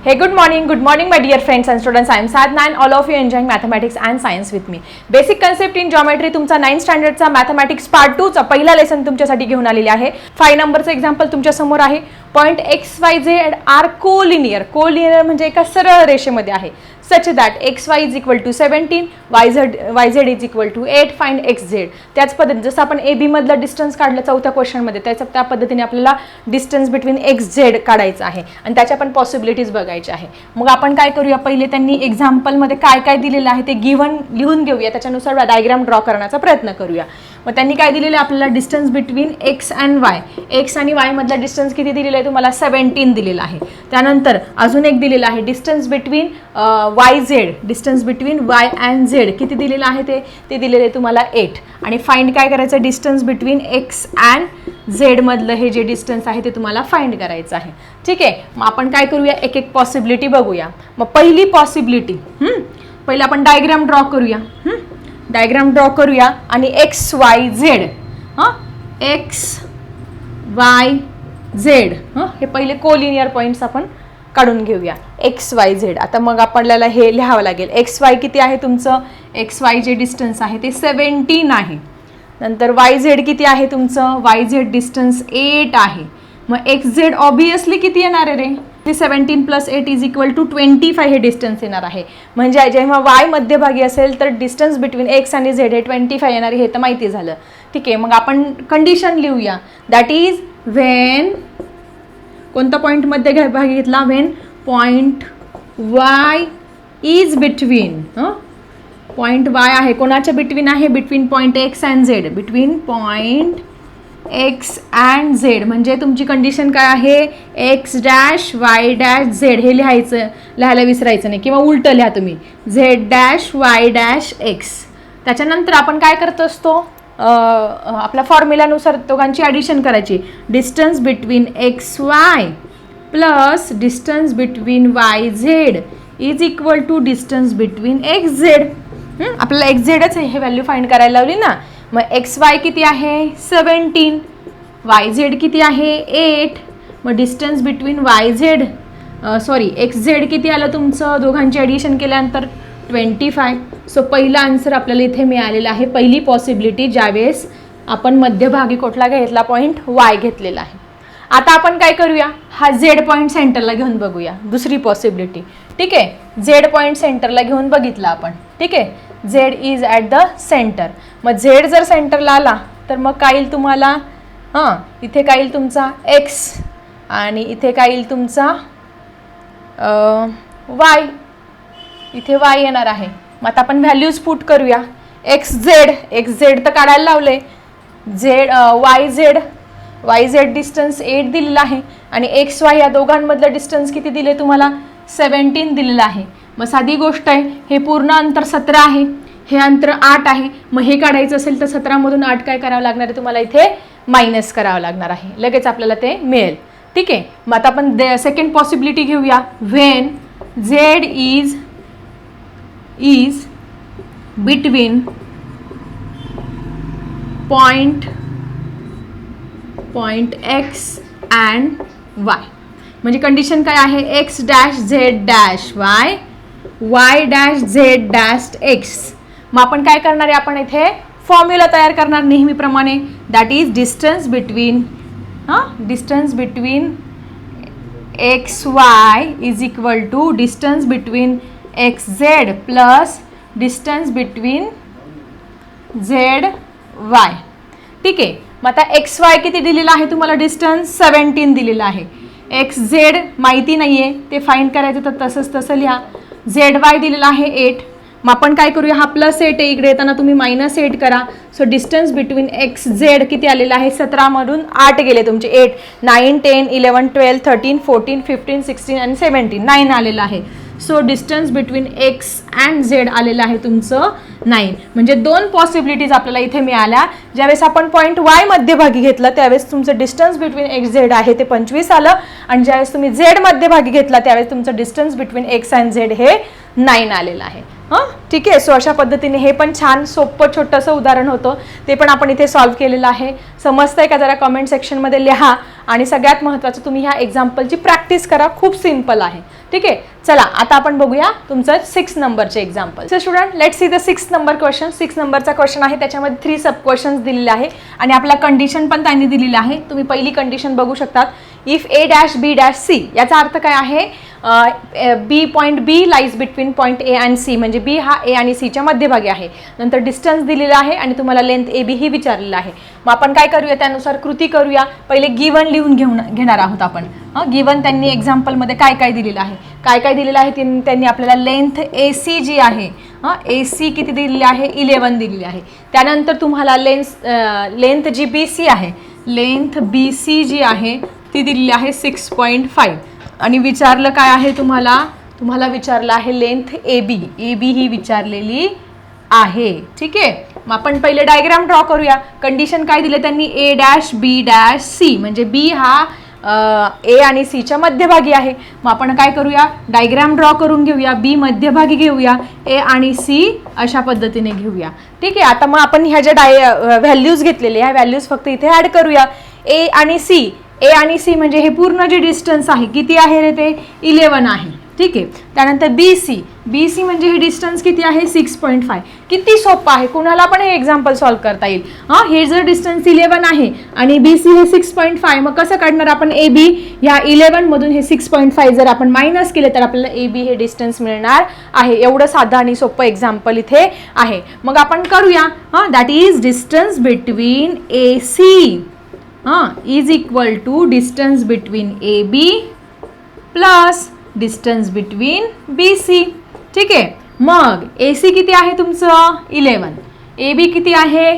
Hey, good morning, good morning, my dear friends and students. I am Sadna and all of you enjoying mathematics and science with me. Basic concept in geometry तुमचा ninth स्टँडर्डचा mathematics part टूचा पहिला lesson तुमच्यासाठी घेऊन आलेली आहे five नंबरचं example तुमच्यासमोर आहे point X Y Z are collinear collinear म्हणजे एका सरळ रेषेमध्ये आहे such that X Y is equal to seventeen Y Z Y Z is equal to eight find X Z त्याच पद्धतीने जसं आपण ए बीमधलं डिस्टन्स काढलं चौथ्या क्वेश्चनमध्ये त्याच्या त्या पद्धतीने आपल्याला डिस्टन्स बिटवीन एक्स झेड काढायचं आहे. आणि त्याच्या पण पॉसिबिलिटीज बघायच्या आहे. मग आपण काय करूया? पहिले त्यांनी एक्झाम्पलमध्ये काय काय दिलेलं आहे ते गिव्हन लिहून घेऊया. त्याच्यानुसार डायग्राम ड्रॉ करण्याचा प्रयत्न करूया. मग त्यांनी काय दिलेलं आहे? आपल्याला distance between X and Y X आणि वायमधला डिस्टन्स किती दिलेला आहे? तुम्हाला सेवन्टीन दिलेला आहे. त्यानंतर अजून एक दिलेलं आहे. Distance between Y Z distance between Y and Z किती दिलेलं आहे ते? ते दिलेलं आहे तुम्हाला एट आणि फाइंड काय करायचं? डिस्टन्स बिटवीन एक्स अँड झेडमधलं हे जे डिस्टन्स आहे ते तुम्हाला फाइंड करायचं आहे. ठीक आहे? मग आपण काय करूया? एक एक पॉसिबिलिटी बघूया. मग पहिली पॉसिबिलिटी पहिलं आपण डायग्राम ड्रॉ करूया. डायग्राम ड्रॉ करूया आणि एक्स वाय झेड हां? एक्स वाय झेड हं? हे पहिले कोलिनियर पॉईंट्स आपण काढून घेऊया. एक्स वाय झेड आता मग आपल्याला हे लिहावं लागेल. एक्स वाय किती आहे तुमचं? एक्स वाय जे डिस्टन्स आहे ते सेवन्टीन आहे. नंतर वाय झेड किती आहे तुमचं? वाय झेड डिस्टन्स एट आहे. मग एक्स झेड ऑबियसली किती येणार आहे रे? ते seventeen plus eight is equal to twenty five हे डिस्टन्स येणार आहे. म्हणजे जेव्हा वाय मध्यभागी असेल तर डिस्टन्स बिटवीन एक्स आणि झेड हे ट्वेंटी फाय येणार आहे हे तर माहिती झालं. ठीक आहे मग आपण कंडिशन लिहूया. दॅट इज व्हेन कोणता पॉईंटमध्ये घ्या भाग घेतला? When point Y is between point Y आहे. कोणाच्या बिटवीन आहे? Between point X and Z between point X and Z म्हणजे तुमची कंडिशन काय आहे? X dash Y dash Z हे लिहायचं लिहायला विसरायचं नाही. किंवा उलटं लिहा तुम्ही. Z dash Y dash X त्याच्यानंतर आपण काय करत असतो? आपल्या फॉर्म्युल्यानुसार दोघांची ॲडिशन करायची. Distance between X Y plus distance between Y Z is equal to distance between X Z आपल्याला एक्स झेडच हे व्हॅल्यू फाईंड करायला लावली ना? मग एक्स वाय किती आहे? सेवन्टीन वाय झेड किती आहे? एट मग distance between Y Z sorry X Z किती आलं तुमचं? दोघांची ॲडिशन केल्यानंतर ट्वेंटी फाय सो पहिला आन्सर आपल्याला इथे मिळालेला आहे. पहिली पॉसिबिलिटी ज्यावेळेस आपण मध्यभागी कुठला घेतला? पॉईंट वाय घेतलेला आहे. आता आपण काय करूया? हा झेड पॉईंट सेंटरला घेऊन बघूया. दुसरी पॉसिबिलिटी ठीक? आहे झेड पॉईंट सेंटरला घेऊन बघितलं आपण. ठीक? आहे Z is at the centre मग झेड जर सेंटरला आला तर मग काय येईल तुम्हाला? हां इथे काय येईल तुमचा? एक्स आणि इथे काय येईल तुमचा? वाय इथे वाय येणार आहे. मग आता आपण व्हॅल्यूज पुट करूया. एक्स झेड एक्स झेड तर काढायला लावले Z Y Z Y Z distance eight दिलेला आहे. आणि एक्स वाय या दोघांमधलं डिस्टन्स किती दिले तुम्हाला? सेवन्टीन दिलेलं आहे. मग साधी गोष्ट आहे हे पूर्ण अंतर सतरा आहे हे अंतर आठ आहे. मग हे काढायचं असेल तर सतरामधून आठ काय करावं लागणार आहे? तुम्हाला इथे मायनस करावं लागणार आहे. लगेच आपल्याला ते मिळेल. ठीक आहे? मग आता आपण सेकंड पॉसिबिलिटी घेऊया. When Z is is between point point X and Y म्हणजे कंडिशन काय आहे? X dash Z dash Y Y dash Z dash X मग आपण काय करणार आहे? आपण इथे फॉर्म्युला तयार करणार नेहमीप्रमाणे. दॅट इज डिस्टन्स बिटवीन हां? Distance between X Y is equal to distance between X Z plus distance between Z Y ठीक आहे. मग आता एक्स वाय किती दिलेलं आहे तुम्हाला? डिस्टन्स सेवन्टीन दिलेलं आहे. एक्स झेड माहिती नाही आहे ते फाईंड करायचं तर तसंच तसं लिहा. झेड वाय दिलेला आहे एट मग आपण काय करूया? हा प्लस एट आहे इकडे येताना तुम्ही मायनस एट करा. So distance between X Z किती आलेलं आहे? सतरामधून आठ गेले तुमचे. Eight nine ten eleven twelve thirteen fourteen fifteen sixteen आणि सेवन्टीन नाईन आलेलं आहे. So distance between X and Z आलेलं आहे तुमचं नाईन म्हणजे दोन पॉसिबिलिटीज आपल्याला इथे मिळाल्या. ज्यावेळेस आपण पॉईंट वाय मध्यभागी घेतलं त्यावेळेस तुमचं डिस्टन्स बिटवीन एक्स झेड आहे ते पंचवीस आलं. आणि ज्यावेळेस तुम्ही झेड मध्यभागी घेतला त्यावेळेस तुमचं distance between X and Z हे नाईन आलेलं आहे. हां? ठीक आहे सो अशा पद्धतीने हे पण छान सोपं छोटंसं उदाहरण होतं. ते पण आपण इथे सॉल्व्ह केलेलं आहे. समजतंय का जरा कमेंट सेक्शनमध्ये लिहा. आणि सगळ्यात महत्त्वाचं तुम्ही ह्या एक्झाम्पलची प्रॅक्टिस करा. खूप सिंपल आहे. ठीक आहे? चला आता आपण बघूया तुमचं सिक्स नंबरचे example sir student let see the six number question six नंबरचा क्वेश्चन आहे. त्याच्यामध्ये थ्री सब क्वेश्चन्स दिलेले आहे. आणि आपला कंडिशन पण त्यांनी दिलेली आहे. तुम्ही पहिली कंडिशन बघू शकतात. If A dash B dash C याचा अर्थ काय आहे? B point B lies between point A and C म्हणजे बी हा ए आणि सीच्या मध्यभागी आहे. नंतर डिस्टन्स दिलेला आहे आणि तुम्हाला लेंथ ए बी ही विचारलेलं आहे. मग आपण काय करूया? त्यानुसार कृती करूया. पहिले गिवन लिहून घेऊन घेणार आहोत आपण. गिवन त्यांनी एक्झाम्पलमध्ये काय काय दिलेलं आहे? काय काय दिलेलं आहे? त्यांनी आपल्याला लेंथ ए सी जी आहे ए सी किती दिलेली आहे? इलेवन दिलेली आहे. त्यानंतर तुम्हाला लेन्स लेंथ जी बी सी आहे लेंथ बी सी जी आहे ती दिलेली आहे सिक्स पॉईंट फाईव्ह आणि विचारलं काय आहे तुम्हाला? तुम्हाला विचारलं आहे length A B. A B ही विचारलेली आहे. ठीक आहे? मग आपण पहिले डायग्राम ड्रॉ करूया. कंडिशन काय दिले त्यांनी? A dash B dash C. म्हणजे बी हा ए आणि सीच्या मध्यभागी आहे. मग आपण काय करूया? डायग्राम ड्रॉ करून घेऊया. बी मध्यभागी घेऊया. ए आणि सी अशा पद्धतीने घेऊया. ठीक आहे? आता मग आपण ह्या ज्या डाय व्हॅल्यूज घेतलेले ह्या व्हॅल्यूज फक्त इथे ॲड करूया. ए आणि सी. ए आणि सी म्हणजे हे पूर्ण जे डिस्टन्स आहे किती आहे रे ते? इलेवन आहे. ठीक आहे? त्यानंतर बी सी बी सी म्हणजे हे डिस्टन्स किती आहे? सिक्स पॉईंट फाय किती सोपं आहे? कुणाला पण हे एक्झाम्पल सॉल्व्ह करता येईल. हां हे जर डिस्टन्स इलेवन आहे आणि बी सी हे सिक्स पॉईंट फाय मग कसं काढणार आपण ए बी ह्या इलेवनमधून हे सिक्स पॉईंट फाय जर आपण मायनस केले तर आपल्याला ए बी हे डिस्टन्स मिळणार आहे. एवढं साधं आणि सोपं एक्झाम्पल इथे आहे. मग आपण करूया. हां that is distance between A C हां is equal to distance between A B plus distance between B C ठीक आहे? मग ए सी किती आहे तुमचं? इलेवन ए बी किती आहे?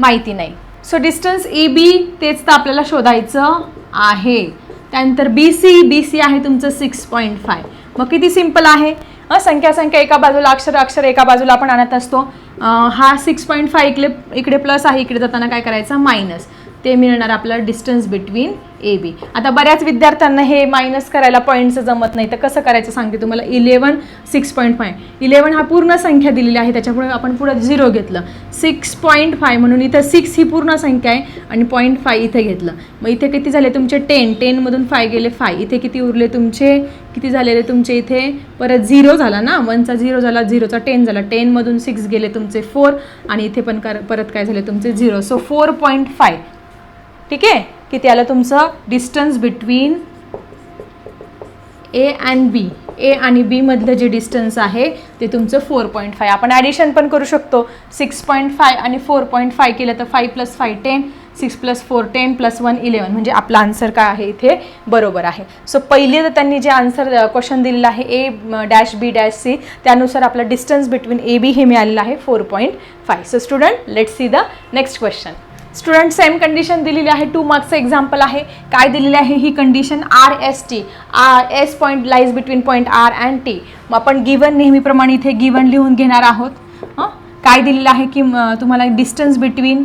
माहिती नाही. सो डिस्टन्स ए बी तेच तर आपल्याला शोधायचं आहे. त्यानंतर बी सी बी सी आहे तुमचं सिक्स पॉईंट फाय मग किती सिंपल आहे? संख्या संख्या एका बाजूला अक्षर अक्षर एका बाजूला आपण आणत असतो. हा सिक्स पॉईंट फाय इकडे इकडे प्लस आहे इकडे जाताना काय करायचं? मायनस ते मिळणार आपल्याला डिस्टन्स बिटवीन ए बी आता बऱ्याच विद्यार्थ्यांना हे मायनस करायला पॉईंटचं जमत नाही. तर कसं करायचं सांगते तुम्हाला? Eleven six point five eleven हा पूर्ण संख्या दिलेली आहे त्याच्यामुळे आपण पुढं झिरो घेतलं. सिक्स पॉईंट फाय म्हणून इथं सिक्स ही पूर्ण संख्या आहे आणि पॉईंट फाय इथे घेतलं. मग इथे किती झाले तुमचे? टेन टेनमधून फाय गेले फाय इथे किती उरले तुमचे? किती झालेले तुमचे इथे? परत झिरो झाला ना? वनचा झिरो झाला झिरोचा टेन झाला. टेनमधून सिक्स गेले तुमचे फोर आणि इथे पण कर परत काय झाले तुमचे zero so four point five ठीक आहे? किती आलं तुमचं distance between A and B A आणि बीमधलं जे डिस्टन्स आहे ते तुमचं फोर पॉईंट फाय आपण ॲडिशन पण करू शकतो. सिक्स पॉईंट फाय आणि फोर पॉईंट फाय केलं तर five plus five ten six plus four ten plus one eleven म्हणजे आपला आन्सर काय आहे इथे? बरोबर आहे. सो पहिले तर त्यांनी जे आन्सर क्वेश्चन दिलेलं आहे A dash B dash C त्यानुसार आपलं डिस्टन्स बिटवीन ए बी हे मिळालेलं आहे four point five so student let see the next question student same condition दिलेली आहे. टू मार्क्सचं एक्झाम्पल आहे. काय दिलेली आहे? ही condition R S T R S point lies between point R and T मग आपण गिवन नेहमीप्रमाणे इथे गिवन लिहून घेणार आहोत. काय दिलेलं आहे? की तुम्हाला डिस्टन्स बिटवीन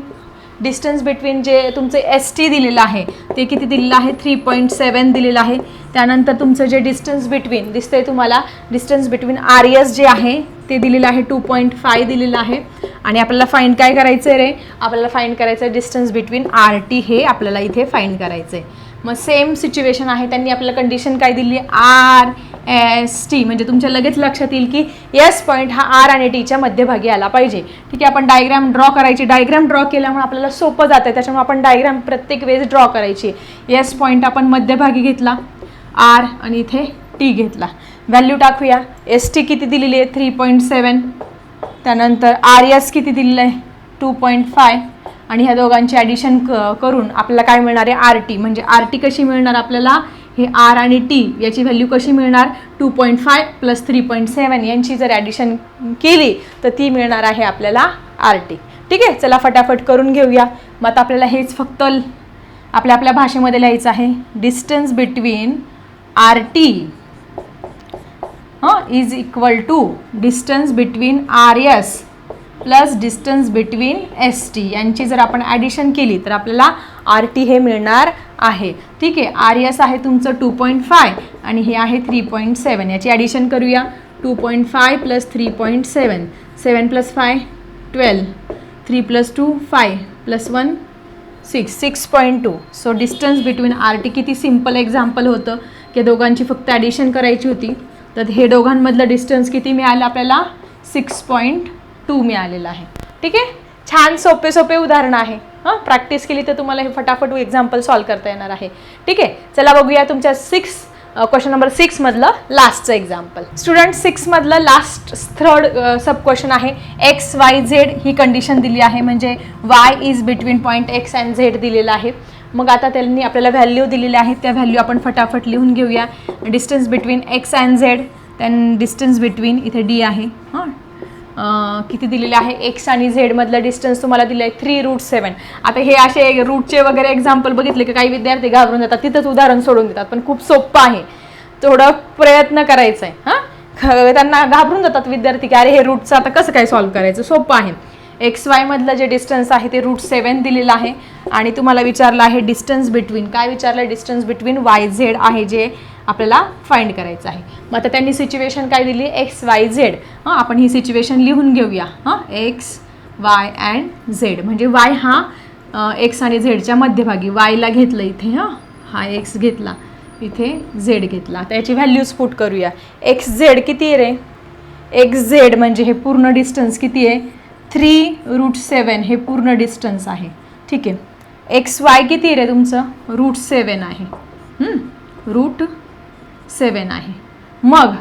डिस्टन्स बिटवीन जे तुमचं एस टी दिलेलं आहे ते किती दिलेलं आहे? थ्री पॉईंट सेवन दिलेलं आहे. त्यानंतर तुमचं जे डिस्टन्स बिटवीन दिसतंय तुम्हाला डिस्टन्स बिटवीन आर एस जे आहे ते दिलेलं आहे टू पॉईंट फाय दिलेलं आहे. आणि आपल्याला फाईंड काय करायचं आहे रे? आपल्याला फाईंड करायचं आहे डिस्टन्स बिटवीन आर टी हे आपल्याला इथे फाईंड करायचं आहे मग सेम सिच्युएशन आहे त्यांनी आपल्याला कंडिशन काय दिली? R S T. म्हणजे तुमच्या लगेच लक्षात येईल की एस पॉईंट हा आर आणि टीच्या मध्यभागी आला पाहिजे. ठीक आहे आपण डायग्राम ड्रॉ करायची. डायग्राम ड्रॉ केल्यामुळे आपल्याला सोपं जातं त्याच्यामुळे आपण डायग्राम प्रत्येक वेळेस ड्रॉ करायची. एस पॉईंट आपण मध्यभागी घेतला. आर आणि इथे टी घेतला. व्हॅल्यू टाकूया. एस टी किती दिलेली आहे? थ्री पॉईंट सेवन त्यानंतर आर एस किती दिलेलं आहे? टू पॉईंट फाय आणि ह्या दोघांची ॲडिशन क करून आपल्याला काय मिळणार आहे? आर टी म्हणजे आर टी कशी मिळणार आपल्याला? हे आर आणि टी याची व्हॅल्यू कशी मिळणार? Two point five plus three point seven यांची जर ॲडिशन केली तर ती मिळणार आहे आपल्याला आर टी ठीक आहे? चला फटाफट करून घेऊया. मग आता आपल्याला हेच फक्त आपल्या आपल्या भाषेमध्ये लिहायचं आहे. डिस्टन्स बिटवीन आर टी हां is equal to distance between R S plus distance between S T यांची जर आपण ॲडिशन केली तर आपल्याला आर टी हे मिळणार आहे. ठीक आहे? आर एस आहे तुमचं टू पॉईंट फाय आणि हे आहे थ्री पॉईंट सेवन याची ॲडिशन करूया. Two point five plus three point seven seven plus five twelve three plus two five plus one six six point two so distance between R T किती simple example होतं? की दोघांची फक्त addition करायची होती. तर हे दोघांमधलं डिस्टन्स किती मिळालं आपल्याला? सिक्स पॉईंट टू मिळालेलं आहे. ठीक आहे? छान सोपे सोपे उदाहरण आहे. हां? प्रॅक्टिस केली तर तुम्हाला हे फटाफट एक्झाम्पल सॉल्व करता येणार आहे. ठीक आहे? चला बघूया तुमच्या सिक्स क्वेश्चन नंबर सिक्समधलं लास्टचं एक्झाम्पल स्टुडंट सिक्समधलं लास्ट थर्ड सब क्वेश्चन आहे. एक्स वाय झेड ही कंडिशन दिली आहे. म्हणजे Y is between point X and Z दिलेलं आहे. मग आता त्यांनी आपल्याला व्हॅल्यू दिलेल्या आहेत. त्या व्हॅल्यू आपण फटाफट लिहून घेऊया. Distance between X and Z त्यान डिस्टन्स बिटवीन इथे डी आहे. हां? किती दिलेले आहे? एक्स आणि झेडमधलं डिस्टन्स तुम्हाला दिलं आहे थ्री रूट सेवन आता हे असे रूटचे वगैरे एक्झाम्पल बघितले की काही विद्यार्थी घाबरून जातात तिथंच उदाहरण सोडून देतात. पण खूप सोपं आहे. थोडं प्रयत्न करायचा आहे हां? ख- त्यांना घाबरून जातात विद्यार्थी की अरे हे रूटचं आता कसं काय सॉल्व्ह करायचं? सोपं आहे. एक्स वायमधलं जे डिस्टन्स आहे ते रूट सेवन दिलेलं आहे. आणि तुम्हाला विचारलं आहे डिस्टन्स बिटवीन काय विचारलं डिस्टन्स बिटवीन वाय झेड आहे जे आपल्याला फाइंड करायचं आहे. मग आता त्यांनी सिच्युएशन काय दिली? एक्स वाय झेड हां आपण ही सिच्युएशन लिहून घेऊया. हां एक्स वाय अँड झेड म्हणजे वाय हा एक्स आणि झेडच्या मध्यभागी. वायला घेतलं इथे हां. हा एक्स घेतला. इथे झेड घेतला. आता याची व्हॅल्यूज पुट करूया. एक्स झेड किती आहे रे? एक्स झेड म्हणजे हे पूर्ण डिस्टन्स किती आहे? थ्री रूट सेवन हे पूर्ण डिस्टन्स आहे. ठीक आहे. एक्स वाय किती रे तुमचं? रूट सेवन आहे. रूट सेवन आहे. मग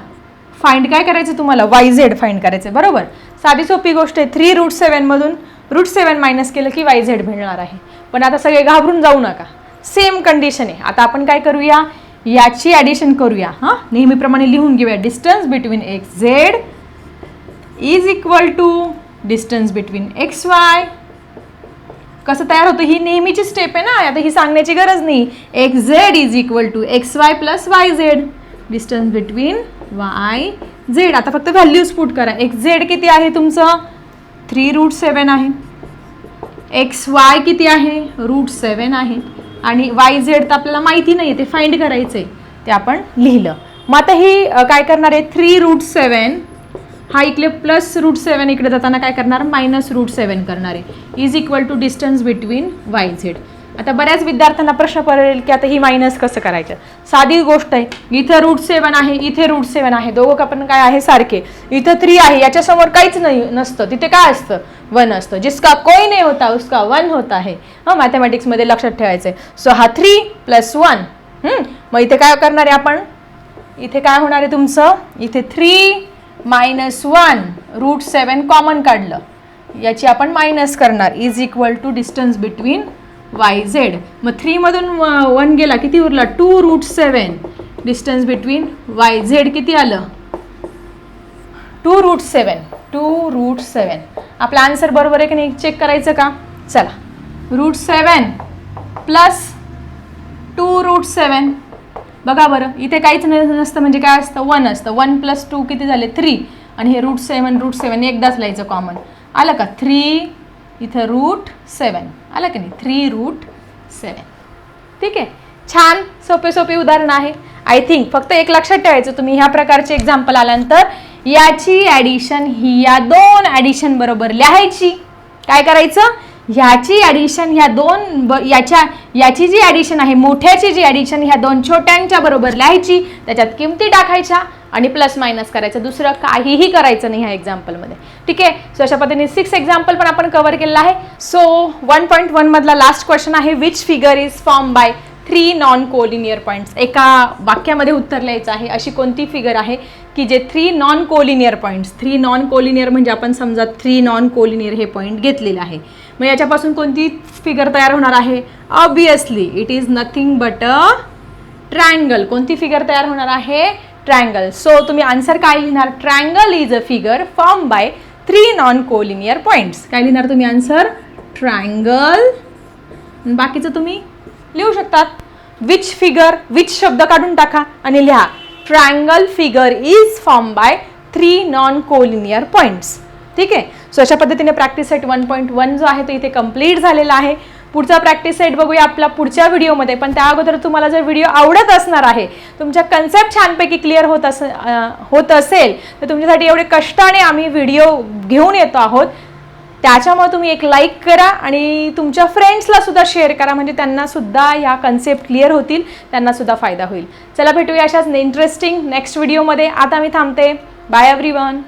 फाइंड काय करायचं तुम्हाला? वाय झेड फाइंड करायचं बरोबर? साधी सोपी गोष्ट आहे. थ्री रूट सेवनमधून रूट सेवन मायनस केलं की वाय झेड मिळणार आहे. पण आता सगळे घाबरून जाऊ नका. सेम कंडिशन आहे. आता आपण काय करूया? याची ॲडिशन करूया. हां? नेहमीप्रमाणे लिहून घेऊया. Distance between X Z is equal to distance between. X Y कसं तयार होतं? ही नेहमीची स्टेप आहे ना? आता ही सांगण्याची गरज नाही. X Z is equal to X Y plus Y Z distance between Y Z आता फक्त व्हॅल्यूज पुट करा. एक्स झेड किती आहे तुमचं? थ्री रूट सेवन आहे. एक्स वाय किती आहे? रूट सेवन आहे. आणि वाय झेड तर आपल्याला माहिती नाही आहे ते फाइंड करायचं आहे ते आपण लिहिलं. मग आता ही काय करणार आहे? थ्री रूट सेवन हा इकडे प्लस रूट सेवन इकडे जाताना काय करणार? मायनस रूट सेवन करणार आहे. Is equal to distance between Y Z आता बऱ्याच विद्यार्थ्यांना प्रश्न पडेल की आता ही मायनस कसं करायचं? साधी गोष्ट आहे. इथं रूट सेवन आहे इथे रूट सेवन आहे. दोघं का पण काय आहे? सारखे. इथं थ्री आहे याच्यासमोर काहीच नाही नसतं. तिथे काय असतं? वन असतं. जिसका कोई नाही होता उसका वन होता आहे. हां मॅथमॅटिक्समध्ये लक्षात ठेवायचं आहे सो हा थ्री प्लस वन मग इथे काय करणार आहे आपण? इथे काय होणार आहे तुमचं? इथे three minus one root seven common काढलं. याची आपण मायनस करणार. Is equal to distance between Y Z. मग थ्रीमधून वन गेला किती उरला? Two root seven. Distance between Y Z किती आलं? Two root seven. Two root seven. आपला आन्सर बरोबर आहे की नाही? चेक करायचं का? चला. Root seven plus two root seven. बघा बरं इथे काहीच नसतं म्हणजे काय असतं? वन असतं. वन प्लस टू किती झाले? थ्री आणि हे रूट सेवन रूट सेवन एकदाच लिहायचं कॉमन आलं का? थ्री इथं रूट सेवन आलं की नाही? थ्री रूट सेवन ठीक आहे? छान सोपे सोपे उदाहरण आहे. आय थिंक फक्त एक लक्षात ठेवायचं तुम्ही ह्या प्रकारचे एक्झाम्पल आल्यानंतर याची ॲडिशन ही या दोन ॲडिशन बरोबर लिहायची. काय करायचं? ह्याची ॲडिशन ह्या दोन ब याच्या याची जी ॲडिशन आहे मोठ्याची जी ॲडिशन ह्या दोन छोट्यांच्या बरोबर लिहायची त्याच्यात किमती टाकायच्या आणि प्लस मायनस करायचं. दुसरं काहीही करायचं नाही ह्या एक्झाम्पलमध्ये ठीक आहे? सो अशा पद्धतीने सिक्स एक्झाम्पल पण आपण कव्हर केलेलं आहे. सो वन पॉईंट वनमधला लास्ट क्वेश्चन आहे which figure is form by three non collinear points एका वाक्यामध्ये उत्तर लिहायचं आहे. अशी कोणती फिगर आहे की जे three non collinear points three non collinear म्हणजे आपण समजा थ्री नॉन कोलिनियर हे पॉईंट घेतलेलं आहे. मग याच्यापासून कोणती फिगर तयार होणार आहे? Obviously it is nothing but a triangle कोणती फिगर तयार होणार आहे? ट्रायंगल सो तुम्ही आन्सर काय लिहिणार? Triangle is a figure form by three non collinear points काय लिहिणार तुम्ही? आन्सर ट्रायंगल बाकीचं तुम्ही लिहू शकतात. विच फिगर विच शब्द काढून टाका आणि लिहा. Triangle figure is form by three non collinear points ठीक आहे? सो अशा पद्धतीने practice set one point one जो आहे तो इथे कंप्लीट झालेला आहे. पुढचा प्रॅक्टिस सेट बघूया आपल्या पुढच्या व्हिडिओमध्ये पण त्या अगोदर तुम्हाला जर व्हिडिओ आवडत असणार आहे तुमच्या कन्सेप्ट छानपैकी क्लिअर होत अस होत असेल तर तुमच्यासाठी एवढे कष्टाने आम्ही व्हिडिओ घेऊन येतो आहोत. त्याच्यामुळे तुम्ही एक लाईक करा आणि तुमच्या फ्रेंड्सला सुद्धा शेअर करा. म्हणजे त्यांना सुद्धा ह्या कन्सेप्ट क्लिअर होतील त्यांना सुद्धा फायदा होईल. चला भेटूया अशाच इंटरेस्टिंग नेक्स्ट व्हिडिओमध्ये आता मी थांबते. Bye every one